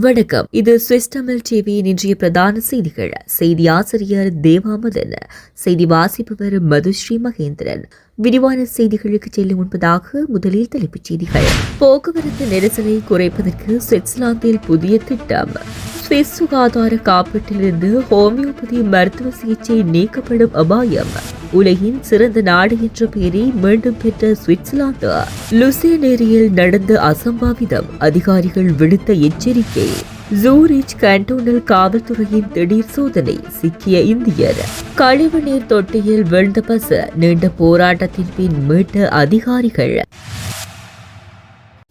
வணக்கம். இது சுவிஸ் தமிழ் டிவியின் இன்றைய பிரதான செய்திகள். செய்தி ஆசிரியர் தேவாமதன் செய்தி வாசிப்பவர் மதுஸ்ரீ மகேந்திரன். விரிவான செய்திகளுக்கு செல்லும் முன்பதாக முதலில் தலைப்புச் செய்திகள். போக்குவரத்து நெரிசலை குறைப்பதற்கு சுவிட்சர்லாந்தில் புதிய திட்டம். சுவிஸ் சுகாதார காப்பீட்டிலிருந்து ஹோமியோபதி மருத்துவ சிகிச்சை நீக்கப்படும் அபாயம். உலகின் சிறந்த நாடு என்ற பெயரை மீண்டும் பெற்ற சுவிட்சர்லாந்து. லுசேனேரியில் நடந்த அசம்பாவிதம் அதிகாரிகள் விடுத்த எச்சரிக்கை. ஜூரிச் கண்டோனல் காவல்துறையின் திடீர் சோதனை சிக்கிய இந்தியர். கழிவுநீர் தொட்டியில் விழுந்த பஸ் நீண்ட போராட்டத்தின் பின் மீட்ட அதிகாரிகள்.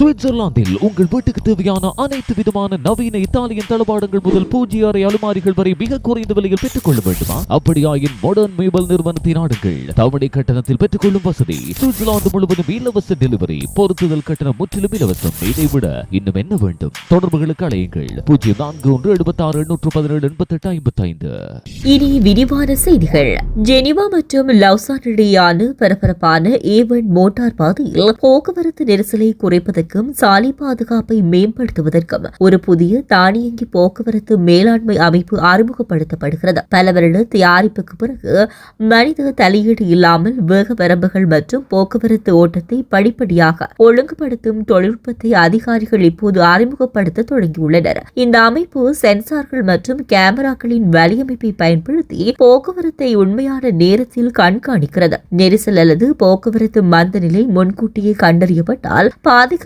சுவிட்சர்லாந்தில் உங்கள் வீட்டுக்கு தேவையான அனைத்து விதமான நவீன இத்தாலியன் தளபாடங்கள் முதல் பூஜ்ய அறை அலுமாரிகள் வரை மிக குறைந்த விலையில் பெற்றுக் கொள்ள வேண்டுமா? அப்படியாயின் மாடர்ன் மேபல் நிறுவனத்தை நாடுங்கள் தவணை கட்டணத்தில் பெற்றுக்கொள்ளும் வசதி சுவிட்சர்லாந்து முழுவதும் இலவச டெலிவரி பொருத்துதல் கட்டணம் முற்றிலும் இலவசம். இதை விட இன்னும் என்ன வேண்டும்? தொடர்புகளுக்கு அழையுங்கள். பூஜ்ஜியம் நான்கு ஒன்று எழுபத்தி ஆறு எண்ணூற்று பதினேழு எண்பத்தி எட்டு ஐம்பத்தி ஐந்து இனி விரிவான செய்திகள். ஜெனிவா மற்றும் லவ்சான் இடையேயான பரபரப்பான ஏவன் மோட்டார் பாதையில் போக்குவரத்து நெரிசலை குறைப்பதற்கும் சாலை பாதுகாப்பை மேம்படுத்துவதற்கும் ஒரு புதிய தானியங்கி போக்குவரத்து மேலாண்மை அமைப்பு அறிமுகப்படுத்தப்படுகிறது. பல வருட தயாரிப்புக்கு பிறகு மனித தலையீடு இல்லாமல் வேக வரம்புகள் மற்றும் போக்குவரத்து ஓட்டத்தை படிப்படியாக ஒழுங்குபடுத்தும் தொழில்நுட்பத்தை அதிகாரிகள் இப்போது அறிமுகப்படுத்த தொடங்கியுள்ளனர். இந்த அமைப்பு சென்சார்கள் மற்றும் கேமராக்களின் வலியமைப்பை பயன்படுத்தி போக்குவரத்தை உண்மையான நேரத்தில் கண்காணிக்கிறது. நெரிசல் அல்லது போக்குவரத்து மந்தநிலை முன்கூட்டியே கண்டறியப்பட்டால்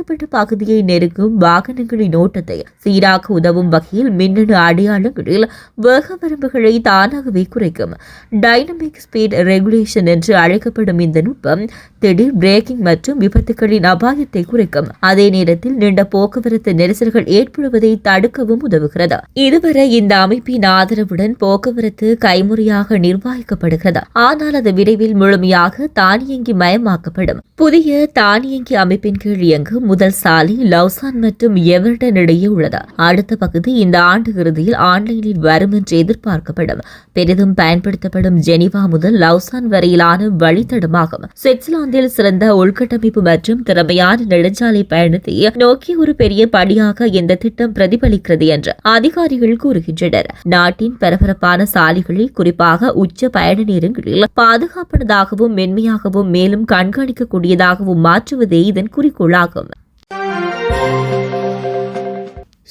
பாதிக்கப்பட்ட பகுதியை நெருங்கும் வாகனங்களின் ஓட்டத்தை சீராக உதவும் வகையில் மின்னணு அடையாளங்களில் வேக வரம்புகளை தானாகவே குறைக்கும். டைனமிக் ஸ்பீட் ரெகுலேஷன் என்று அழைக்கப்படும் இந்த நுட்பம் திடீர் பிரேக்கிங் மற்றும் விபத்துகளின் அபாயத்தை குறைக்கும். அதே நேரத்தில் நீண்ட போக்குவரத்து நெரிசல்கள் ஏற்படுவதை தடுக்கவும் உதவுகிறது. இதுவரை இந்த அமைப்பின் ஆதரவுடன் போக்குவரத்து கைமுறையாக நிர்வகிக்கப்படுகிறது. ஆனால் அது விரைவில் முழுமையாக தானியங்கி மயமாக்கப்படும். புதிய தானியங்கி அமைப்பின் கீழ் இயங்கும் முதல் சாலை லவ்சான் மற்றும் எவர்டன் இடையே உள்ளது. அடுத்த பகுதி இந்த ஆண்டு இறுதியில் ஆன்லைனில் வரும் என்று எதிர்பார்க்கப்படும். பெரிதும் பயன்படுத்தப்படும் ஜெனிவா முதல் லவ்சான் வரையிலான வழித்தடமாகும். சுவிட்சர்லாந்து சுவிட்சர்லாந்தில் சிறந்த உள்கட்டமைப்பு மற்றும் திறமையான நெடுஞ்சாலை பயணத்தை நோக்கி ஒரு பெரிய படியாக இந்த திட்டம் பிரதிபலிக்கிறது என்று அதிகாரிகள் கூறுகின்றனர். நாட்டின் பரபரப்பான சாலைகளில் குறிப்பாக உச்ச பயண நேரங்களில் பாதுகாப்பானதாகவும் மென்மையாகவும் மேலும் கண்காணிக்கக்கூடியதாகவும் மாற்றுவதே இதன் குறிக்கோளாகும்.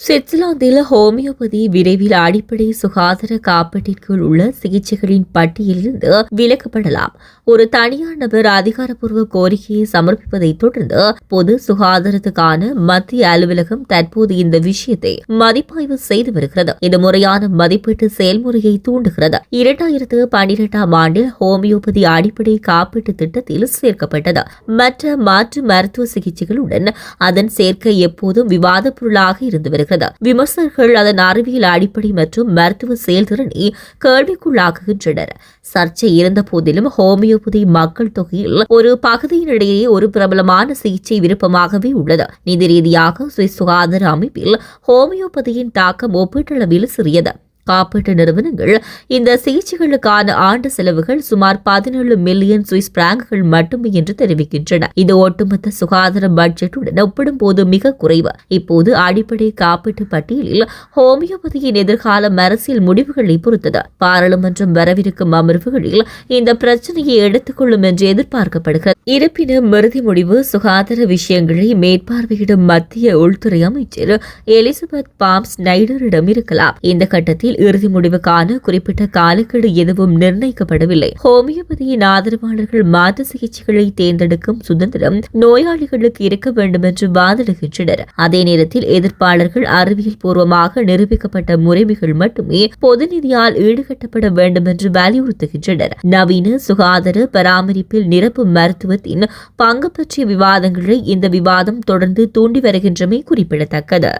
சுவிட்சர்லாந்தில் ஹோமியோபதி விரைவில் அடிப்படை சுகாதார காப்பீட்டிற்குள் உள்ள சிகிச்சைகளின் பட்டியலிருந்து விலக்கப்படலாம். ஒரு தனியார் நபர் அதிகாரப்பூர்வ கோரிக்கையை சமர்ப்பிப்பதை தொடர்ந்து பொது சுகாதாரத்துக்கான மத்திய அலுவலகம் தற்போது இந்த விஷயத்தை மதிப்பாய்வு செய்து வருகிறது. இது முறையான மதிப்பீட்டு செயல்முறையை தூண்டுகிறது. இரண்டாயிரத்து பன்னிரெண்டாம் ஆண்டில் ஹோமியோபதி அடிப்படை காப்பீட்டு திட்டத்தில் சேர்க்கப்பட்டது. மற்ற மாற்று மருத்துவ சிகிச்சைகளுடன் அதன் சேர்க்கை எப்போதும் விவாதப் பொருளாக இருந்து வருகிறது. விமர்சகர்கள் அதன் அறிவியல் அடிப்படை மற்றும் மருத்துவ செயல்திறனை கேள்விக்குள்ளாக்குகின்றனர். சர்ச்சை இருந்த போதிலும் ஹோமியோபதி மக்கள் தொகையில் ஒரு பகுதியினிடையே ஒரு பிரபலமான சிகிச்சை விருப்பமாகவே உள்ளது. நிதி ரீதியாக சுகாதார அமைப்பில் ஹோமியோபதியின் தாக்கம் ஒப்பீட்டளவில் சிறியது. காப்பீட்டு நிறுவனங்கள் இந்த சிகிச்சைகளுக்கான ஆண்டு செலவுகள் சுமார் பதினேழு மில்லியன் சுவிஸ் பிராங்குகள் மட்டுமே என்று தெரிவிக்கின்றன. இது ஒட்டுமொத்த சுகாதார பட்ஜெட்டுடன் ஒப்பிடும்போது மிக குறைவு. இப்போது அடிப்படை காப்பீட்டு பட்டியலில் ஹோமியோபதியின் எதிர்கால அரசியல் முடிவுகளை பொறுத்தது. பாராளுமன்றம் வரவிருக்கும் அமர்வுகளில் இந்த பிரச்சனையை எடுத்துக்கொள்ளும் என்று எதிர்பார்க்கப்படுகிறது. இருப்பினும் இறுதி முடிவு சுகாதார விஷயங்களை மேற்பார்வையிடும் மத்திய உள்துறை அமைச்சர் எலிசபெத் பாம்ஸ் நைடரிடம் இருக்கலாம். இந்த கட்டத்தில் இறுதி முடிவுக்கான குறிப்பிட்ட காலக்கெடு எதுவும் நிர்ணயிக்கப்படவில்லை. ஹோமியோபதியின் ஆதரவாளர்கள் மாற்று சிகிச்சைகளை தேர்ந்தெடுக்கும் சுதந்திரம் நோயாளிகளுக்கு இருக்க வேண்டும் என்று வாதிடுகின்றனர். அதே நேரத்தில் எதிர்ப்பாளர்கள் அறிவியல் பூர்வமாக நிரூபிக்கப்பட்ட முறைமைகள் மட்டுமே பொது நிதியால் ஈடுகட்டப்பட வேண்டும் என்று வலியுறுத்துகின்றனர். நவீன சுகாதார பராமரிப்பில் நிரப்பு மருத்துவத்தின் பங்கு பற்றிய விவாதங்களை இந்த விவாதம் தொடர்ந்து தூண்டி வருகின்றமை குறிப்பிடத்தக்கது.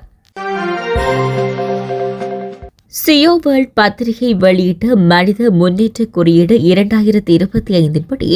சியோ வேர்ல்ட் பத்திரிகை வெளியிட்ட மனித முன்னேற்ற குறியீடு இரண்டாயிரத்தி இருபத்தி ஐந்தின் படி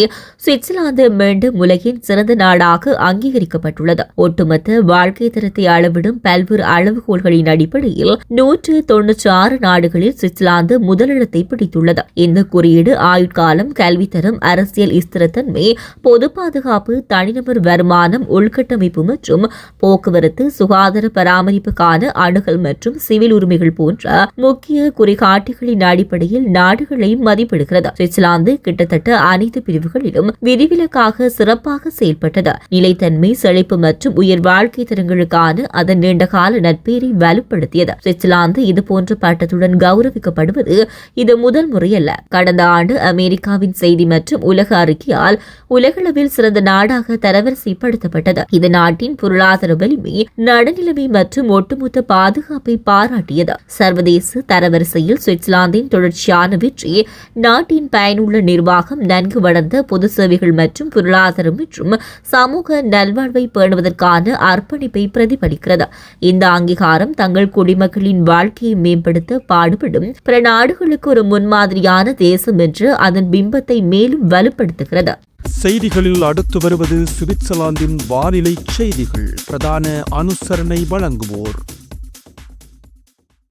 சுவிட்சர்லாந்து மீண்டும் உலகின் சிறந்த நாடாக அங்கீகரிக்கப்பட்டுள்ளது. ஒட்டுமொத்த வாழ்க்கை தரத்தை அளவிடும் பல்வேறு அளவுகோல்களின் அடிப்படையில் நூற்று தொன்னூற்றி ஆறு நாடுகளில் சுவிட்சர்லாந்து முதலிடத்தை பிடித்துள்ளது. இந்த குறியீடு ஆயுட்காலம் கல்வித்தரம் அரசியல் ஸ்திரத்தன்மை பொது பாதுகாப்பு தனிநபர் வருமானம் உள்கட்டமைப்பு மற்றும் போக்குவரத்து சுகாதார பராமரிப்புக்கான அணுகல் மற்றும் சிவில் உரிமைகள் போன்ற முக்கிய குறிகாட்டிகளின் அடிப்படையில் நாடுகளை மதிப்பிடுகிறது. சுவிட்சர்லாந்து கிட்டத்தட்ட அனைத்து பிரிவுகளிலும் விதிவிலக்காக சிறப்பாக செயல்பட்டது. நிலைத்தன்மை செழிப்பு மற்றும் உயர் வாழ்க்கை தரங்களுக்கான அதன் நீண்டகால நட்பேரை வலுப்படுத்தியது. சுவிட்சர்லாந்து இதுபோன்ற பட்டத்துடன் கௌரவிக்கப்படுவது இது முதல் முறையல்ல. கடந்த ஆண்டு அமெரிக்காவின் செய்தி மற்றும் உலக அறிக்கையால் உலகளவில் சிறந்த நாடாக தரவரிசைப்படுத்தப்பட்டது. இது நாட்டின் பொருளாதார வலிமை நடுநிலைமை மற்றும் ஒட்டுமொத்த பாதுகாப்பை பாராட்டியது. சர்வதேச தரவரிசையில் சுவிட்சர்லாந்தின் தொடர்ச்சியான வெற்றி நாட்டின் பயனுள்ள நிர்வாகம் நன்கு வளர்ந்த பொது சேவைகள் மற்றும் பொருளாதாரம் மற்றும் சமூக நல்வாழ்வை பேணுவதற்கான அர்ப்பணிப்பை பிரதிபலிக்கிறது. இந்த அங்கீகாரம் தங்கள் குடிமக்களின் வாழ்க்கையை மேம்படுத்த பாடுபடும். பிற நாடுகளுக்கு ஒரு முன்மாதிரியான தேசம் என்று அதன் பிம்பத்தை மேலும் வலுப்படுத்துகிறது. செய்திகளில் அடுத்து வருவது சுவிட்சர்லாந்தின் வானிலை செய்திகள். பிரதான அனுசரணை வழங்குவோர்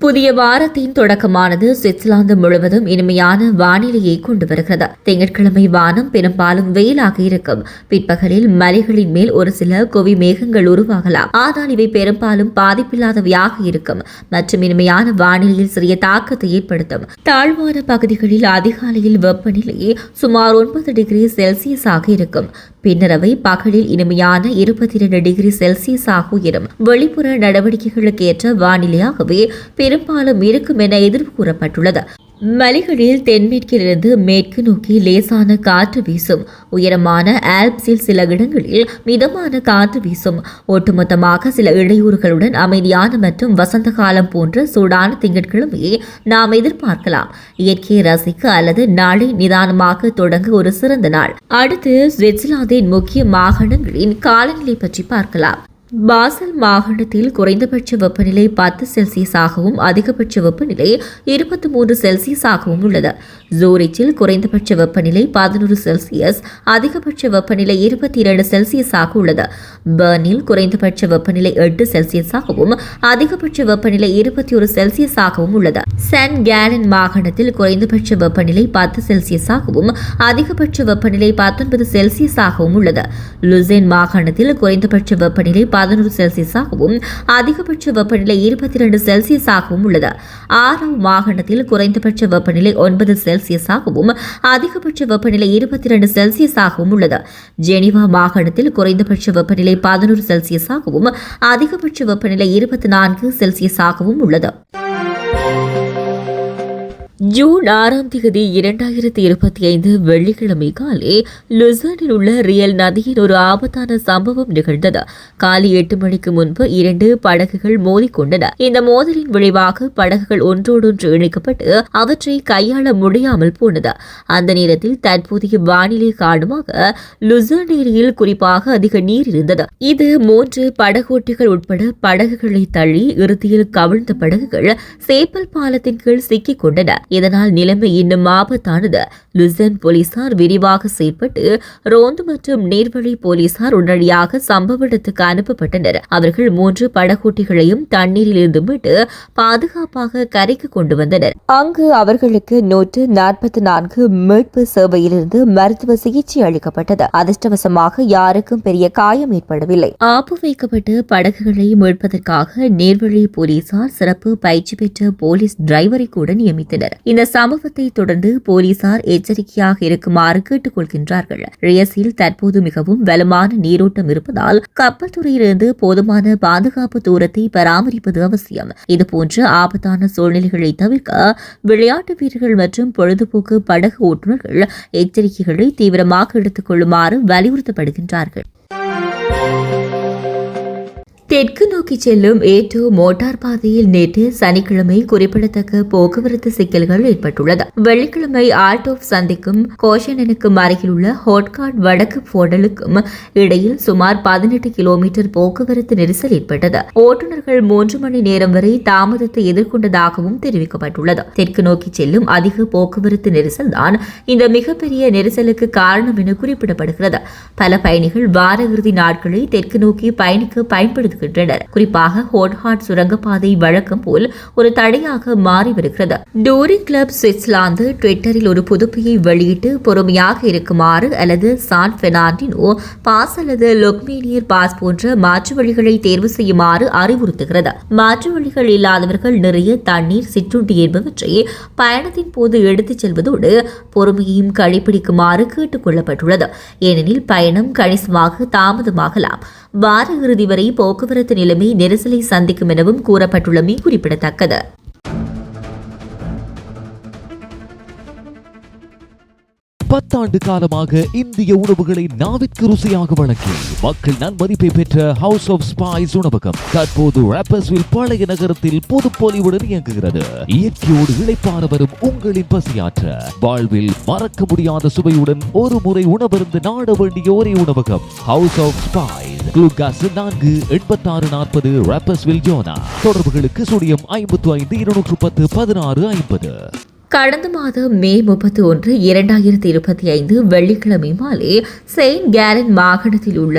புதிய வாரத்தின் தொடக்கமானது சுவிட்சர்லாந்து முழுவதும் இனிமையான வானிலையை கொண்டு வருகிறது திங்கட்கிழமை வானம் பெரும்பாலும் வெயிலாக இருக்கும். பிற்பகலில் மலைகளின் மேல் ஒரு சில குவி மேகங்கள் உருவாகலாம். ஆனால் இவை பெரும்பாலும் பாதிப்பில்லாதவையாக இருக்கும். மற்றும் இனிமையான வானிலையில் சிறிய தாக்கத்தை ஏற்படுத்தும். தாழ்வான பகுதிகளில் அதிகாலையில் வெப்பநிலை சுமார் ஒன்பது டிகிரி செல்சியஸாக இருக்கும். பின்னர் அவை பகலில் இனிமையான இருபத்தி இரண்டு டிகிரி செல்சியஸாக உயரும் வெளிப்புற நடவடிக்கைகளுக்கு ஏற்ற வானிலையாகவே பெரும்பாலும் இருக்கும் என எதிர்ப்பு கூறப்பட்டுள்ளது. மலைகளில் தென்மேற்கிலிருந்து மேற்கு நோக்கி லேசான காற்று வீசும். உயரமான ஆல்ப்ஸில் சில இடங்களில் மிதமான காற்று வீசும். ஒட்டுமொத்தமாக சில இடையூறுகளுடன் அமைதியான மற்றும் வசந்த காலம் போன்ற சூடான திங்கட்கிழமையை நாம் எதிர்பார்க்கலாம். இயற்கையை ரசிக்க அல்லது நாளை நிதானமாக தொடங்க ஒரு சிறந்த நாள். அடுத்து சுவிட்சர்லாந்தின் முக்கிய மாகாணங்களின் காலநிலை பற்றி பார்க்கலாம். பாசல் மாகாணத்தில் குறைந்தபட்ச வெப்பநிலை பத்து செல்சியஸாகவும் அதிகபட்ச வெப்பநிலை இருபத்தி மூன்று செல்சியஸாகவும் உள்ளது. ஜூரிச்சில் குறைந்தபட்ச வெப்பநிலை பதினோரு செல்சியஸ் அதிகபட்ச வெப்பநிலை இருபத்தி இரண்டு செல்சியஸாக உள்ளது. பர்னில் குறைந்தபட்ச வெப்பநிலை எட்டு செல்சியஸாகவும் அதிகபட்ச வெப்பநிலை இருபத்தி ஒரு செல்சியஸாகவும் உள்ளது. சென்ட் கேலன் மாகாணத்தில் குறைந்தபட்ச வெப்பநிலை பத்து செல்சியஸாகவும் அதிகபட்ச வெப்பநிலை பத்தொன்பது செல்சியஸாகவும் உள்ளது. லுசேன் மாகாணத்தில் குறைந்தபட்ச வெப்பநிலை பதினொரு செல்சியஸாகவும் அதிகபட்ச வெப்பநிலை இருபத்தி இரண்டு செல்சியஸாகவும் உள்ளது. ஆறாம் மாகாணத்தில் குறைந்தபட்ச வெப்பநிலை ஒன்பது செல்சியஸாகவும் அதிகபட்ச வெப்பநிலை இருபத்தி இரண்டு செல்சியஸாகவும் உள்ளது. ஜெனிவா மாகாணத்தில் குறைந்தபட்ச வெப்பநிலை பதினோரு செல்சியஸாகவும் அதிகபட்ச வெப்பநிலை இருபத்தி நான்கு செல்சியஸாகவும் உள்ளது. ஜூன் ஆறாம் தேதி இரண்டாயிரத்தி இருபத்தி ஐந்து வெள்ளிக்கிழமை காலை லுசானில் உள்ள ரியல் நதியின் ஒரு ஆபத்தான சம்பவம் நிகழ்ந்தது. காலை எட்டு மணிக்கு முன்பு இரண்டு படகுகள் மோதிக்கொண்டன. இந்த மோதலின் விளைவாக படகுகள் ஒன்றோடொன்று இணைக்கப்பட்டு அவற்றை கையாள முடியாமல் போனது. அந்த நேரத்தில் தற்போதைய வானிலை காரணமாக லுசான் ஏரியில் குறிப்பாக அதிக நீர் இருந்தது. இது மூன்று படகோட்டிகள் உட்பட படகுகளை தள்ளி இறுதியில் கவிழ்ந்த படகுகள் சேப்பல் பாலத்தின் கீழ் சிக்கிக் கொண்டன. இதனால் நிலைமை இன்னும் ஆபத்தானது. லுசன் போலீசார் விரிவாக செயல்பட்டு ரோந்து மற்றும் நீர்வழி போலீசார் உடனடியாக சம்பவ இடத்துக்கு அனுப்பப்பட்டனர். அவர்கள் மூன்று படகோட்டிகளையும் தண்ணீரில் இருந்து மீட்டு பாதுகாப்பாக கரைக்கு கொண்டு வந்தனர். அங்கு அவர்களுக்கு நூற்று நாற்பத்தி நான்கு மீட்பு சேவையிலிருந்து மருத்துவ சிகிச்சை அளிக்கப்பட்டது. அதிர்ஷ்டவசமாக யாருக்கும் பெரிய காயம் ஏற்படவில்லை. ஆப்பு வைக்கப்பட்டு படகுகளை மீட்பதற்காக நீர்வழி போலீசார் சிறப்பு பயிற்சி பெற்ற போலீஸ் டிரைவரை கூட நியமித்தனர். இந்த சம்பவத்தை தொடர்ந்து போலீசார் எச்சரிக்கையாக இருக்குமாறு கேட்டுக் கொள்கின்றார்கள் ரியஸில் தற்போது மிகவும் வலுமான நீரோட்டம் இருப்பதால் கப்பல் துறையிலிருந்து போதுமான பாதுகாப்பு தூரத்தை பராமரிப்பது அவசியம். இதுபோன்ற ஆபத்தான சூழ்நிலைகளை தவிர்க்க விளையாட்டு வீரர்கள் மற்றும் பொழுதுபோக்கு படகு ஓட்டுநர்கள் எச்சரிக்கைகளை தீவிரமாக எடுத்துக் கொள்ளுமாறு வலியுறுத்தப்படுகின்றார்கள். தெற்கு நோக்கி செல்லும் ஏட்டோ மோட்டார் பாதையில் நேற்று சனிக்கிழமை குறிப்பிடத்தக்க போக்குவரத்து சிக்கல்கள் ஏற்பட்டுள்ளது. வெள்ளிக்கிழமை ஆல்டோப் சந்திக்கும் கோஷனனுக்கும் அருகிலுள்ள ஹோட்காட் வடக்கு போடலுக்கும் இடையில் சுமார் பதினெட்டு கிலோமீட்டர் போக்குவரத்து நெரிசல் ஏற்பட்டது. ஓட்டுநர்கள் மூன்று மணி நேரம் வரை தாமதத்தை எதிர்கொண்டதாகவும் தெரிவிக்கப்பட்டுள்ளது. தெற்கு நோக்கி செல்லும் அதிக போக்குவரத்து நெரிசல் தான் இந்த மிகப்பெரிய நெரிசலுக்கு காரணம் என குறிப்பிடப்படுகிறது. பல பயணிகள் வார இறுதி நாட்களை தெற்கு நோக்கி பயணிக்க வருகின்றனர் குறிப்பாக ஹோட்ஹாட் சுரங்கப்பாதை வழக்கம் போல் ஒரு தடையாக மாறி வருகிறது டோரி கிளப் சுவிட்சர்லாந்து ட்விட்டரில் ஒரு புதுப்பையை வெளியிட்டு பொறுமையாக இருக்குமாறு அல்லது சான் பெர்னாண்டினோ பாஸ் அல்லது லொக்மேனியர் பாஸ் போன்ற மாற்று வழிகளை தேர்வு செய்யுமாறு அறிவுறுத்துகிறது. மாற்று வழிகள் இல்லாதவர்கள் நிறைய தண்ணீர் சிற்றுண்டி என்பவற்றை பயணத்தின் போது எடுத்துச் செல்வதோடு பொறுமையையும் கடைபிடிக்குமாறு கேட்டுக் கொள்ளப்பட்டுள்ளது. ஏனெனில் பயணம் கணிசமாக தாமதமாகலாம். வார இறுதி வரை போக்குவரத்து நிலைமை நெரிசலை சந்திக்கும் எனவும் கூறப்பட்டுள்ளமை குறிப்பிடத்தக்கது. பத்தாண்டு காலமாக இந்திய உணவுகளை நாவிற்கு ருசியாக வழங்கி மக்கள் நன்மதிப்பை பெற்ற ஹவுஸ் ஆஃப் ஸ்பைஸ் உணவகம் தற்போது பழைய நகரத்தில் புதுப்பொலிவுடன் இயங்குகிறது. இயற்கையோடு இழைப்பான வரும் உங்களின் பசியாற்ற வாழ்வில் மறக்க முடியாத சுவையுடன் ஒரு முறை உணவருந்து நாட வேண்டிய ஒரே உணவகம் ஹவுஸ் ஆஃப் ஸ்பைஸ் குளுக்காஸ் நான்கு எண்பத்தாறு நாற்பது ராப்பர்ஸ்வில் ஜோனா தொடர்புகளுக்கு சுடியம் ஐம்பத்து ஐந்து இருநூற்று பத்து பதினாறு ஐம்பது. கடந்த மாதம் மே முப்பத்தி ஒன்று இரண்டாயிரத்தி இருபத்தி ஐந்து வெள்ளிக்கிழமை மாலை செயின்ட் கேலன் மாகாணத்தில் உள்ள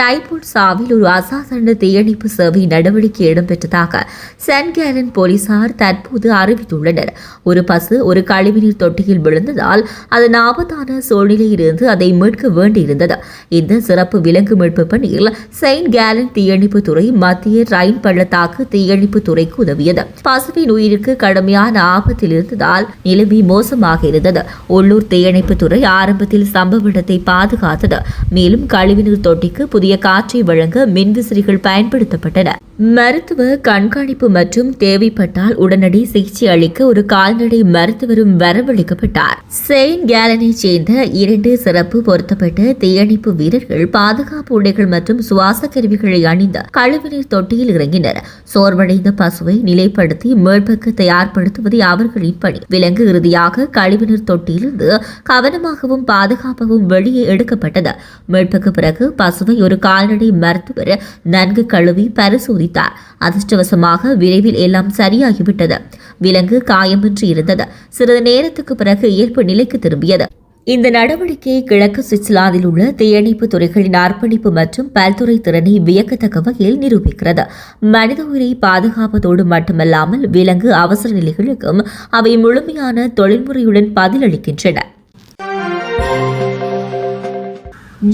டைபோட் சாவில் ஒரு அசாதாரண தீயணைப்பு சேவை நடவடிக்கை இடம்பெற்றதாக சென்ட் கேரன் போலீசார் தற்போது அறிவித்துள்ளனர். ஒரு பசு ஒரு கழிவுநீர் தொட்டியில் விழுந்ததால் அதன் ஆபத்தான சூழ்நிலையிலிருந்து அதை மீட்க வேண்டியிருந்தது. இந்த சிறப்பு விலங்கு மீட்பு பணியில் செயின்ட் கேலன் தீயணைப்பு துறை மத்திய ரயின் பள்ளத்தாக்கு தீயணைப்பு துறைக்கு உதவியது. பசுவின் உயிருக்கு கடுமையான ஆபத்தில் இருந்ததால் நிலைமை மோசமாக இருந்தது. உள்ளூர் தீயணைப்பு துறை ஆரம்பத்தில் சம்பவ இடத்தை பாதுகாத்தது. மேலும் கழிவுநீர் தொட்டிக்கு புதிய காற்றை வழங்க மின்விசிறிகள் பயன்படுத்தப்பட்டன. மருத்துவ கண்காணிப்பு மற்றும் தேவைப்பட்டால் உடனடி சிகிச்சை அளிக்க ஒரு கால்நடை மருத்துவரும் வரவழைக்கப்பட்டார். செயின்ட் கேலனை சேர்ந்த இரண்டு சிறப்பு பொருத்தப்பட்ட தீயணைப்பு வீரர்கள் பாதுகாப்பு உடைகள் மற்றும் சுவாச கருவிகளை அணிந்த கழிவுநீர் தொட்டியில் இறங்கினர். சோர்வடைந்த பசுவை நிலைப்படுத்தி மீட்புக்கு தயார்படுத்துவதே அவர்களின் பணி. விலங்கு இறுதியாக கழிவுநீர் தொட்டியிலிருந்து கவனமாகவும் பாதுகாப்பாகவும் வெளியே எடுக்கப்பட்டது. மீட்புக்கு பிறகு பசுவை ஒரு கால்நடை மருத்துவர் நன்கு கழுவி பரிசோதி தெரிவித்தார். அதிர்ஷ்டவசமாக விரைவில் எல்லாம் சரியாகிவிட்டது. விலங்கு காயமின்றி இருந்தது. சிறிது நேரத்துக்கு பிறகு இயல்பு நிலைக்கு திரும்பியது. இந்த நடவடிக்கை கிழக்கு சுவிட்சர்லாந்தில் உள்ள தீயணைப்பு துறைகளின் அர்ப்பணிப்பு மற்றும் பல்துறை திறனை வியக்கத்தக்க வகையில் நிரூபிக்கிறது. மனித உயிரை பாதுகாப்பதோடு மட்டுமல்லாமல் விலங்கு அவசர நிலைகளுக்கும் அவை முழுமையான தொழில்முறையுடன் பதிலளிக்கின்றன.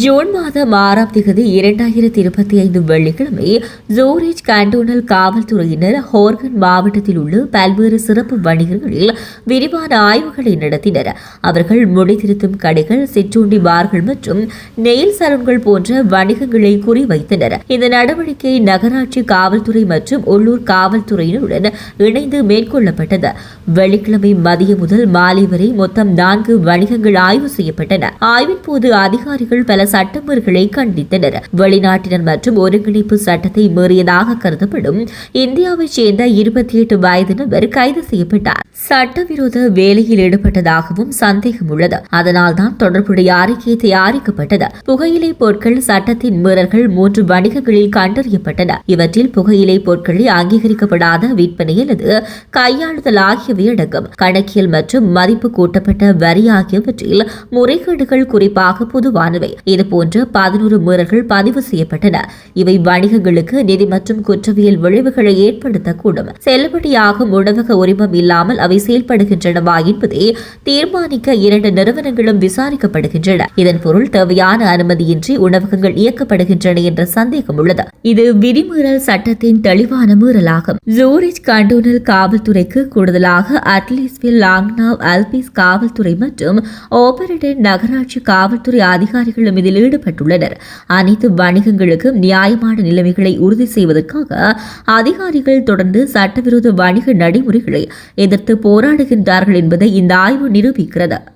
ஜூன் மாதம் ஆறாம் தேதி இரண்டாயிரத்தி இருபத்தி ஐந்து வெள்ளிக்கிழமை ஜோரேஜ் கண்டோனல் காவல்துறையினர் ஹோர்கன் மாவட்டத்தில் உள்ள பல்வேறு சிறப்பு வணிகர்களில் விரிவான ஆய்வுகளை நடத்தினர். அவர்கள் முடித்திருத்தும் கடைகள் சிற்றுண்டி பார்கள் மற்றும் நெயில் சலூன்கள் போன்ற வணிகங்களை குறிவைத்தனர். இந்த நடவடிக்கை நகராட்சி காவல்துறை மற்றும் உள்ளூர் காவல்துறையினருடன் இணைந்து மேற்கொள்ளப்பட்டது. வெள்ளிக்கிழமை மதியம் முதல் மாலை வரை மொத்தம் நான்கு வணிகங்கள் ஆய்வு செய்யப்பட்டன. ஆய்வின் போது அதிகாரிகள் பல சட்டமீறல்களை கண்டித்தனர். வெளிநாட்டினர் மற்றும் ஒருங்கிணைப்பு சட்டத்தை மீறியதாக கருதப்படும் இந்தியாவைச் சேர்ந்த இருபத்தி எட்டு வயது நபர் கைது செய்யப்பட்டார். சட்டவிரோத வேலையில் ஈடுபட்டதாகவும் சந்தேகம் உள்ளது. அதனால்தான் தொடர்புடைய அறிக்கை தயாரிக்கப்பட்டது. புகையிலை பொருட்கள் சட்டத்தின் மீறல்கள் மூன்று வணிகங்களில் கண்டறியப்பட்டன. இவற்றில் புகையிலை பொருட்களை அங்கீகரிக்கப்படாத விற்பனை அல்லது கையாளுதல் ஆகியவை அடங்கும். கணக்கியல் மற்றும் மதிப்பு கூட்டப்பட்ட வரி ஆகியவற்றில் முறைகேடுகள் குறிப்பாக பொதுவானவை. இதுபோன்று பதினோரு மீறல்கள் பதிவு செய்யப்பட்டன. இவை வணிகங்களுக்கு நிதி மற்றும் குற்றவியல் விளைவுகளை ஏற்படுத்தக்கூடும். செல்லுபடியாகும் உணவக உரிமம் இல்லாமல் அவை செயல்படுகின்றனவா என்பதை தீர்மானிக்க இரண்டு நிறுவனங்களும் விசாரிக்கப்படுகின்றன. இதன் பொருள் தேவையான அனுமதியின்றி உணவகங்கள் இயக்கப்படுகின்றன என்ற சந்தேகம் உள்ளது. இது விதிமீறல் சட்டத்தின் தெளிவான மீறலாகும். ஜூரிச் கண்டோனல் காவல்துறைக்கு கூடுதலாக அட்லீஸ்வில் லாங்னாவ் அல்பிஸ் காவல்துறை மற்றும் ஓபரேட்டன் நகராட்சி காவல்துறை அதிகாரிகளும் இதில் ஈடுபட்டுள்ளனர். அனைத்து வணிகங்களுக்கும் நியாயமான நிலைமைகளை உறுதி செய்வதற்காக அதிகாரிகள் தொடர்ந்து சட்டவிரோத வணிக நடைமுறைகளை எதிர்த்து போராடுகின்றார்கள் என்பதை இந்த ஆய்வு நிரூபிக்கிறது.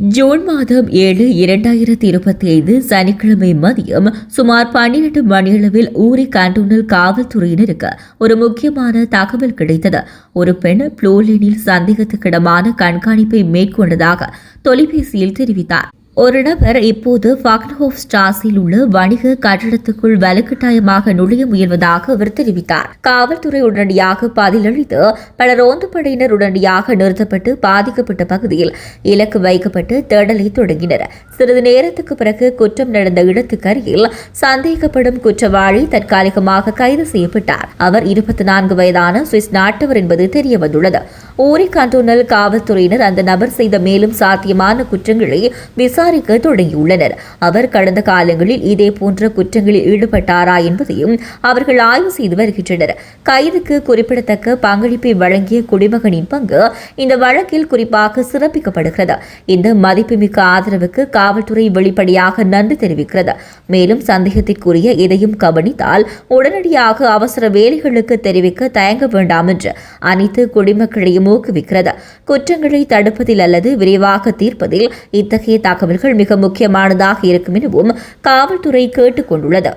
ஜூன் மாதம் ஏழு இரண்டாயிரத்தி இருபத்தி ஐந்து சனிக்கிழமை மதியம் சுமார் பன்னிரண்டு மணியளவில் ஊரி கண்டோனல் காவல்துறையினருக்கு ஒரு முக்கியமான தகவல் கிடைத்தது. ஒரு பெண் புளோலினில் சந்தேகத்துக்கிடமான கண்காணிப்பை மேற்கொண்டதாக தொலைபேசியில் தெரிவித்தார். ஒரு நபர் இப்போது ஃபாக்னஹோப் ஸ்டாஸில் உள்ள வணிக கட்டடத்துக்குள் வலுக்கட்டாயமாக நுழைய முயல்வதாக அவர் தெரிவித்தார். காவல்துறை உடனடியாக பதிலளித்து பல ரோந்து படையினர் உடனடியாக நிறுத்தப்பட்டு பாதிக்கப்பட்ட பகுதியில் இலக்கு வைக்கப்பட்டு தேடலை தொடங்கினர். சிறிது நேரத்துக்கு பிறகு குற்றம் நடந்த இடத்துக்கு அருகில் சந்தேகப்படும் குற்றவாளி தற்காலிகமாக கைது செய்யப்பட்டார். அவர் இருபத்தி நான்கு வயதான சுவிஸ் நாட்டவர் என்பது தெரியவந்துள்ளது ஊரி கண்டோனல் காவல்துறையினர் அந்த நபர் செய்த மேலும் சாத்தியமான குற்றங்களை விசாரிக்க தொடங்கியுள்ளனர். அவர் கடந்த காலங்களில் இதே போன்ற குற்றங்களில் ஈடுபட்டாரா என்பதையும் அவர்கள் ஆய்வு செய்து வருகின்றனர். கைதுக்கு குறிப்பிடத்தக்க பங்களிப்பை வழங்கிய குடிமகனின் பங்கு இந்த வழக்கில் குறிப்பாக சிறப்பிக்கப்படுகிறது. இந்த மதிப்புமிக்க ஆதரவுக்கு காவல்துறை வெளிப்படையாக நன்றி தெரிவிக்கிறது. மேலும் சந்தேகத்திற்குரிய எதையும் கவனித்தால் உடனடியாக அவசர வேலைகளுக்கு தெரிவிக்க தயங்க வேண்டாம் என்று அனைத்து குடிமக்களையும் ஊக்குவிக்கிறது குற்றங்களை தடுப்பதில் அல்லது விரைவாக தீர்ப்பதில் இத்தகைய தகவல்கள் மிக முக்கியமானதாக இருக்கும் எனவும் காவல்துறை கேட்டுக் கொண்டுள்ளது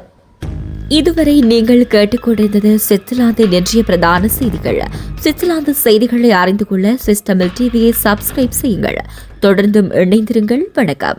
இதுவரை நீங்கள் கேட்டுக்கொண்டிருந்தது சுவிட்சர்லாந்தை இன்றைய பிரதான செய்திகள். சுவிட்சர்லாந்து செய்திகளை அறிந்து கொள்ள சிஸ்டமில் டிவியை சப்ஸ்கிரைப் செய்யுங்கள். தொடர்ந்தும் இணைந்திருங்கள். வணக்கம்.